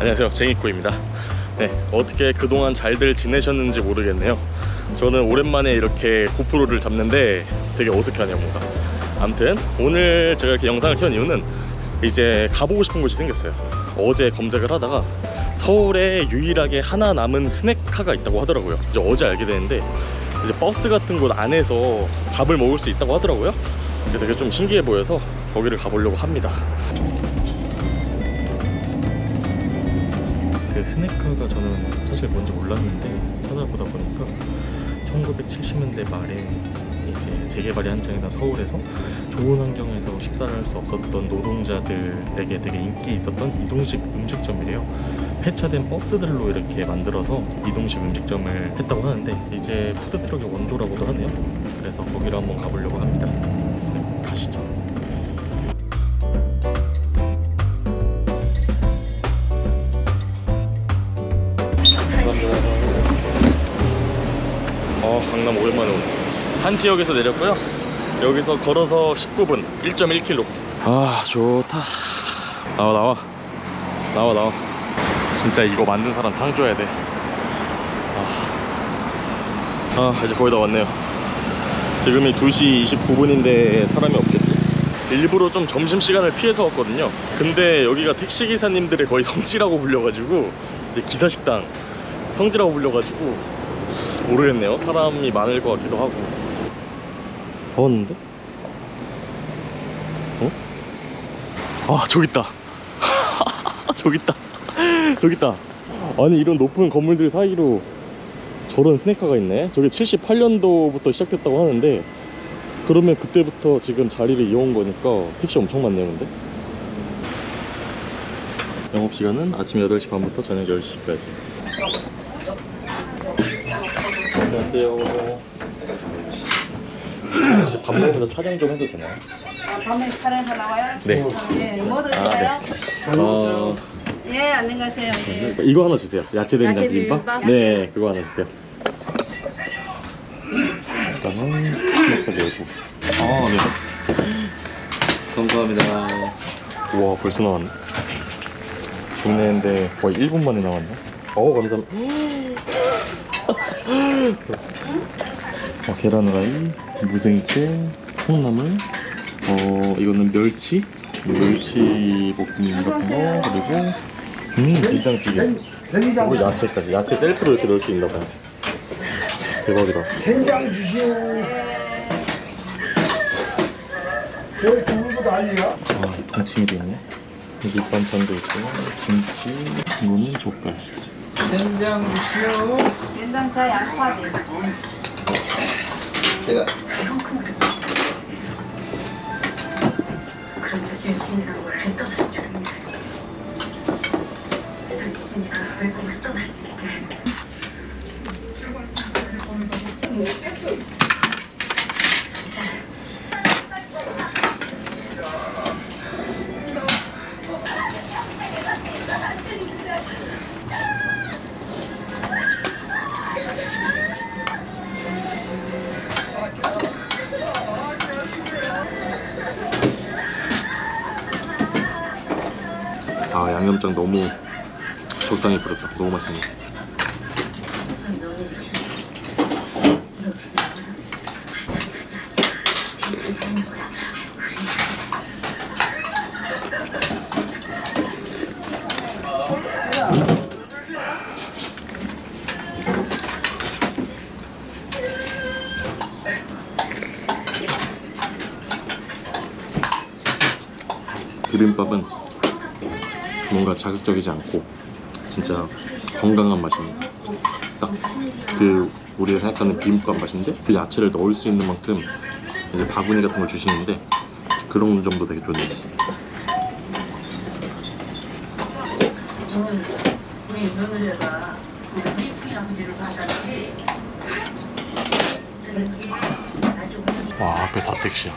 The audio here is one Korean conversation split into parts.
안녕하세요. 쟁이코입니다. 네 어떻게 그동안 잘들 지내셨는지 모르겠네요. 저는 오랜만에 이렇게 고프로를 잡는데 되게 어색하네요 뭔가. 아무튼 오늘 제가 이렇게 영상을 켠 이유는 이제 가보고 싶은 곳이 생겼어요. 어제 검색을 하다가 서울에 유일하게 하나 남은 스낵카가 있다고 하더라고요. 이제 어제 알게 됐는데 이제 버스 같은 곳 안에서 밥을 먹을 수 있다고 하더라고요. 되게 좀 신기해 보여서 거기를 가보려고 합니다 그 스낵카가 저는 사실 뭔지 몰랐는데 찾아보다 보니까 1970년대 말에 이제 재개발이 한창이나 서울에서 좋은 환경에서 식사를 할 수 없었던 노동자들에게 되게 인기 있었던 이동식 음식점이래요. 폐차된 버스들로 이렇게 만들어서 이동식 음식점을 했다고 하는데 이제 푸드트럭의 원조라고도 하네요. 그래서 거기를 한번 가보려고 합니다. 한티역에서 내렸고요. 여기서 걸어서 19분, 1.1km. 아, 좋다. 나와, 나와. 나와, 나와. 진짜 이거 만든 사람 상 줘야 돼. 아, 아 이제 거의 다 왔네요. 지금이 2시 29분인데 사람이 없겠지? 일부러 좀 점심시간을 피해서 왔거든요. 근데 여기가 택시기사님들의 거의 성지라고 불려가지고, 기사식당 성지라고 불려가지고, 모르겠네요. 사람이 많을 것 같기도 하고. 더웠는데? 어? 아, 저기 있다. 저기 있다. 저기 있다. 아니, 이런 높은 건물들 사이로 저런 스낵카가 있네. 저게 78년도부터 시작됐다고 하는데, 그러면 그때부터 지금 자리를 이어온 거니까 택시 엄청 많네요, 근데. 영업시간은 아침 8시 반부터 저녁 10시까지. 안녕하세요. 혹시 밥 먹으면서 촬영 좀 해도 되나요? 아, 밤에 촬영서 나와요? 네. 예, 뭐 드실까요? 어, 예, 안녕하세요. 예. 이거 하나 주세요. 야채 된장 야채 비빔밥? 비빔밥? 네, 그거 하나 주세요. 일단은 스낵하게 열고. 아, 네. 감사합니다. 우와, 벌써 나왔네. 중매인데 거의 1분 만에 나왔네. 어, 감사합니다. 어, 계란 후라이, 무생채, 콩나물, 어, 이거는 멸치, 멸치 볶음 같은 거, 그리고, 음, 된장찌개. 그리고 야채까지. 야채 셀프로 이렇게 넣을 수 있나 봐요. 대박이다. 된장 주시오. 왜 두부도 난리야? 아, 동치미도 있네. 밑반찬도 있고, 김치, 이거는 젓갈. 된장 주시오. 된장차 양파지. 제가 떠나서 조용히 살게. 외국에서 떠날 수 있게. 아, 양념장 너무 적당히 뿌렸다. 너무 맛있네. 비빔밥은 뭔가 자극적이지 않고 진짜 건강한 맛입니다. 딱 그 우리가 생각하는 비빔밥 맛인데 그 야채를 넣을 수 있는 만큼 이제 바구니 같은 걸 주시는데 그런 점도 되게 좋네요. 우리 며느리가 와 앞에 다 택시야.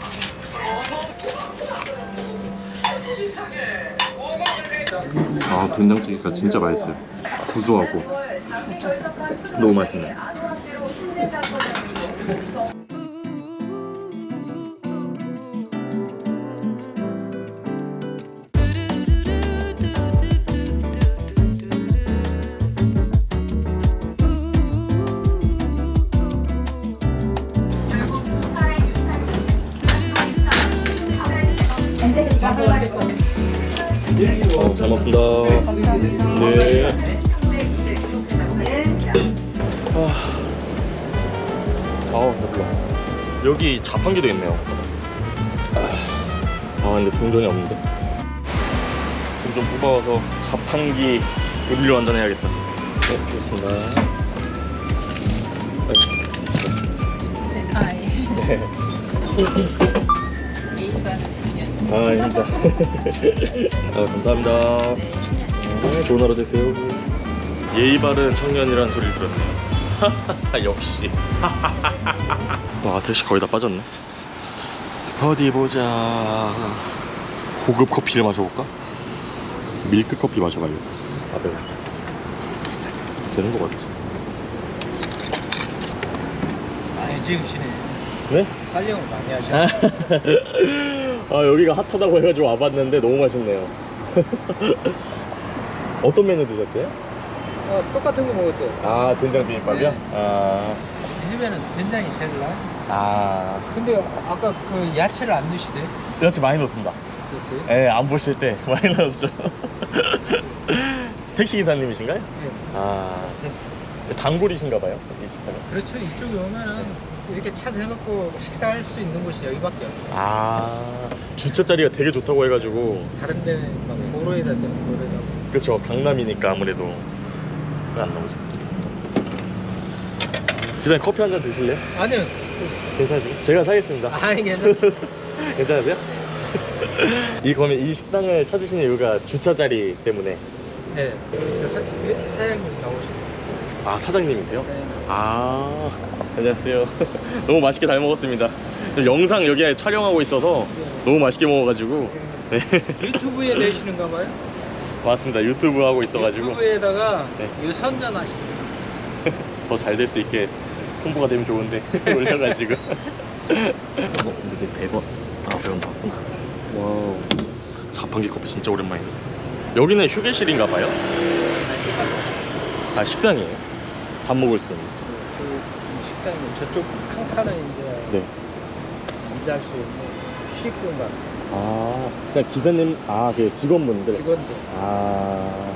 아 된장찌개가 진짜 맛있어요. 구수하고 너무 맛있네. 어, 잘 먹습니다. 네. 아, 아, 배불러. 여기 자판기도 있네요. 아, 근데 동전이 없는데. 돈좀 뽑아와서 자판기 음료 한잔 해야겠다. 네, 알겠습니다. 아, 예. 네. 아, 아닙니다. 아, 감사합니다. 네, 좋은 하루 되세요. 예의 바른 청년이란 소리를 들었네요. 역시. 와, 택시 거의 다 빠졌네. 어디 보자. 고급 커피를 마셔볼까? 밀크 커피 마셔봐요. 아, 네. 되는 것 같지? 많이 찍으시네. 네? 촬영을 많이 하셔. 아 여기가 핫하다고 해가지고 와봤는데 너무 맛있네요 어떤 메뉴 드셨어요? 어, 똑같은 거 먹었어요. 아 된장 비빔밥이요? 네. 아, 집에는 된장이 제일 나. 아 근데 아까 그 야채를 안 넣으시대. 야채 많이 넣었습니다 됐어요? 예, 안 보실 때 많이 넣었죠 택시 기사님이신가요? 네. 아 단골이신가 봐요 이 식당은 그렇죠. 이쪽에 오면은 이렇게 차 대놓고 식사할 수 있는 곳이 여기밖에 없어요. 아 주차 자리가 되게 좋다고 해가지고 다른 데는 막 도로에다 대고 도로에다. 그쵸 강남이니까 아무래도 왜안 나오지? 기사님 커피 한 잔 드실래요? 아니요. 괜찮으세요? 제가 사겠습니다 아니 괜찮. 괜찮으세요? 이 그러면 이 식당을 찾으시는 이유가 주차 자리 때문에 네. 저 사, 예, 사장님 나오시네. 아 사장님이세요? 사장님. 아 안녕하세요. 너무 맛있게 잘 먹었습니다. 영상 여기에 촬영하고 있어서 너무 맛있게 먹어가지고. 네. 유튜브에 내시는가 봐요? 맞습니다. 유튜브 하고 있어가지고. 유튜브에다가 네. 이거 선전 하시네. 더잘 될 수 있게 홍보가 되면 좋은데 올려가지고. 어 근데 100원 아 100원 나왔구나. 와우. 자판기 커피 진짜 오랜만이네. 여기는 휴게실인가 봐요? 아 식당이에요. 밥 먹을 수 있는. 그 식당은 저쪽 한 칸은 이제 네. 잠잘 수 있는 쉬공간 아 그냥 기사님 아 그 직원분들 직원들 아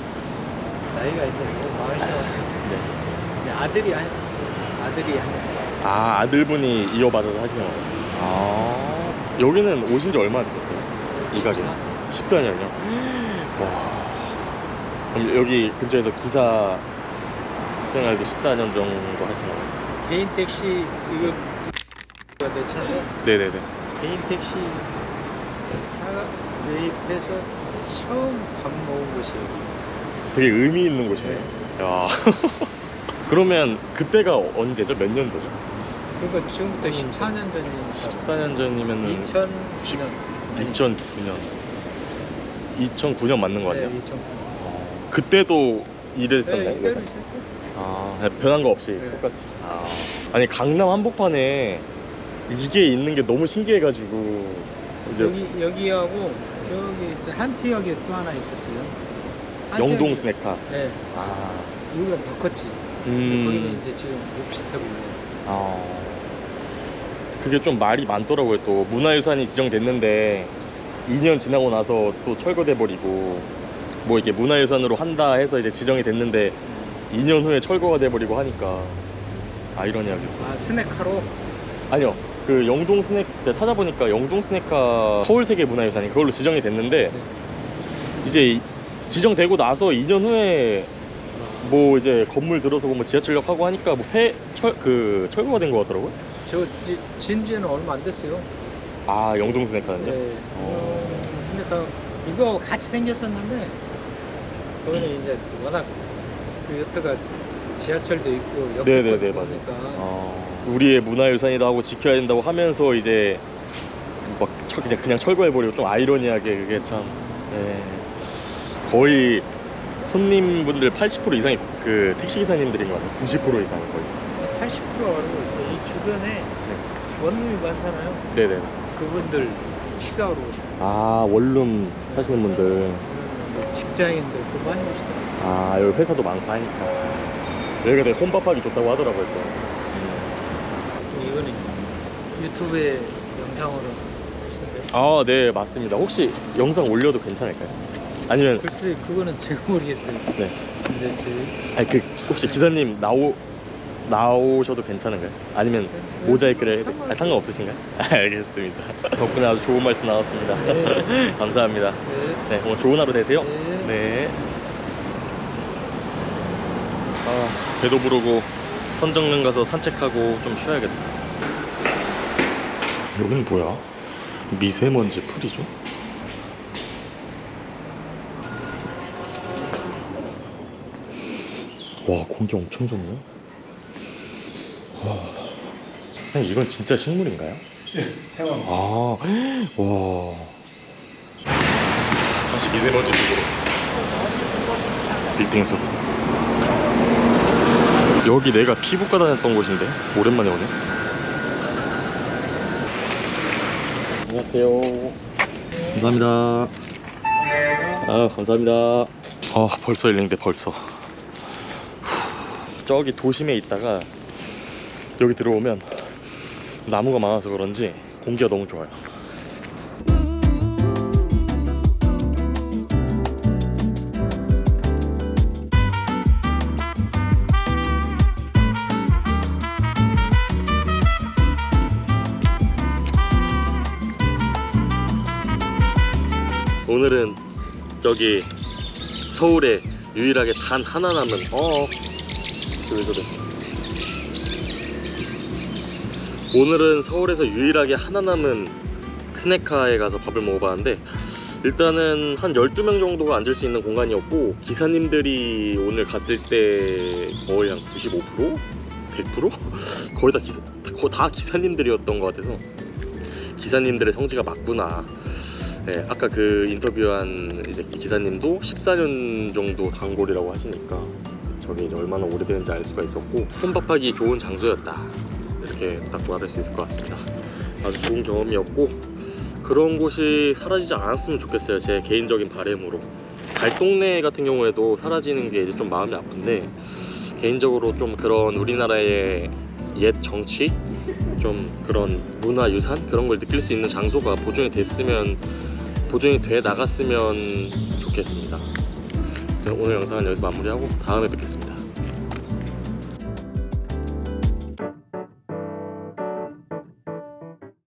나이가 이제 너무 많으셔가지고 네. 이제 아들이 한 아들이 한 아 아들분이 이어받아서 하시는 거예요? 아 여기는 오신 지 얼마나 되셨어요? 이 가게 14년이요? 와 그럼 여기 근처에서 기사 생활도 14년 정도 하시는 거예요? 개인 택시 이거 내 차서 네네네. 개인 택시 사 매입해서 처음 밥 먹은 곳이 여기. 되게 의미 있는 곳이네요 야. 그러면 그때가 언제죠? 몇 년도죠? 그러니까 지금부터 14년 전이니까. 14년 전이면은 2009년. 2009년. 2009년 맞는 거 네, 같아요? 2009년. 그때도 일했었나요? 네, 이대로 있었죠 아, 그냥 변한 거 없이 네. 똑같이. 아. 아니 강남 한복판에 이게 있는 게 너무 신기해가지고 이제 여기 여기하고 저기 한티역에 또 하나 있었어요. 영동 한티역이- 스낵카. 네, 아, 여기가 더 컸지. 근데 거기는 음, 이제 지금 오피스텔로. 아, 그게 좀 말이 많더라고요. 또 문화유산이 지정됐는데 2년 지나고 나서 또 철거돼 버리고 뭐 이게 문화유산으로 한다 해서 이제 지정이 됐는데 2년 후에 철거가 돼 버리고 하니까 아이러니하게. 아 스낵카로. 아니요. 그 영동 스낵 제가 찾아보니까 영동 스낵카 서울 세계 문화유산이 그걸로 지정이 됐는데 네. 이제 이- 지정되고 나서 2년 후에 뭐 이제 건물 들어서고 뭐 지하철역 하고 하니까 뭐 폐 철 그 철거가 된 것 같더라고요. 저 지- 진지는 얼마 안 됐어요. 아 영동 스낵카는요? 네. 어. 어, 스낵카 이거 같이 생겼었는데 거기는 이제 워낙 그 옆에가 지하철도 있고 역세권도 네네네, 맞아요. 있으니까 어, 우리의 문화유산이다 하고 지켜야 된다고 하면서 이제 막 철, 그냥 그냥 철거해 버리고 좀 아이러니하게 그게 참 예. 거의 손님분들 80% 이상이 그 택시 기사님들인 것 같아요. 90% 이상이 거의. 80%가 이 주변에 원룸이 많잖아요. 네네. 그분들 식사하러 오시고 아 원룸 사시는 분들. 뭐 직장인들도 많이 오시더라고요. 아 여기 회사도 많고 하니까 여기가 되게 혼밥하기 좋다고 하더라고요. 또. 이거는 유튜브에 영상으로 하시던데 아, 네, 맞습니다. 혹시 영상 올려도 괜찮을까요? 아니면 글쎄 그거는 제가 모르겠어요. 네. 근데 그 아니 그 혹시 기사님 나오 나오셔도 괜찮은가요? 아니면 모자이크를 해도- 상관없어요. 아, 상관없으신가요? 알겠습니다. 덕분에 아주 좋은 말씀 나왔습니다. 네. 감사합니다. 네. 네, 오늘 좋은 하루 되세요. 네. 네. 아, 배도 부르고 선정릉 가서 산책하고 좀 쉬어야겠다. 여기는 뭐야? 미세먼지 풀이죠? 와, 공기 엄청 좋네요. 와. 이건 진짜 식물인가요? 태왕. 아, 와. 다시 미세먼지 쪽으로. 빌딩숲. 여기 내가 피부과 다녔던 곳인데 오랜만에 오네. 안녕하세요. 감사합니다. 아 감사합니다. 아 벌써 일링데 벌써. 후, 저기 도심에 있다가 여기 들어오면 나무가 많아서 그런지 공기가 너무 좋아요. 오늘은 저기 서울에 유일하게 단 하나 남은 어, 왜 그래? 오늘은 서울에서 유일하게 하나 남은 스낵카에 가서 밥을 먹어봤는데 일단은 한 12명 정도가 앉을 수 있는 공간이었고 기사님들이 오늘 갔을 때 거의 한 95%? 100%? 거의 다 기사, 거의 다 기사님들이었던 것 같아서 기사님들의 성지가 맞구나 네, 아까 그 인터뷰한 이제 기사님도 14년 정도 단골이라고 하시니까 저게 이제 얼마나 오래되는지 알 수가 있었고 혼밥하기 좋은 장소였다. 이렇게 딱 말할 수 있을 것 같습니다. 아주 좋은 경험이었고 그런 곳이 사라지지 않았으면 좋겠어요 제 개인적인 바램으로. 달동네 같은 경우에도 사라지는 게 이제 좀 마음이 아픈데 개인적으로 좀 그런 우리나라의 옛 정치 좀 그런 문화 유산 그런 걸 느낄 수 있는 장소가 보존이 됐으면 보존이 돼 나갔으면 좋겠습니다. 네, 오늘 영상은 여기서 마무리하고 다음에 뵙겠습니다.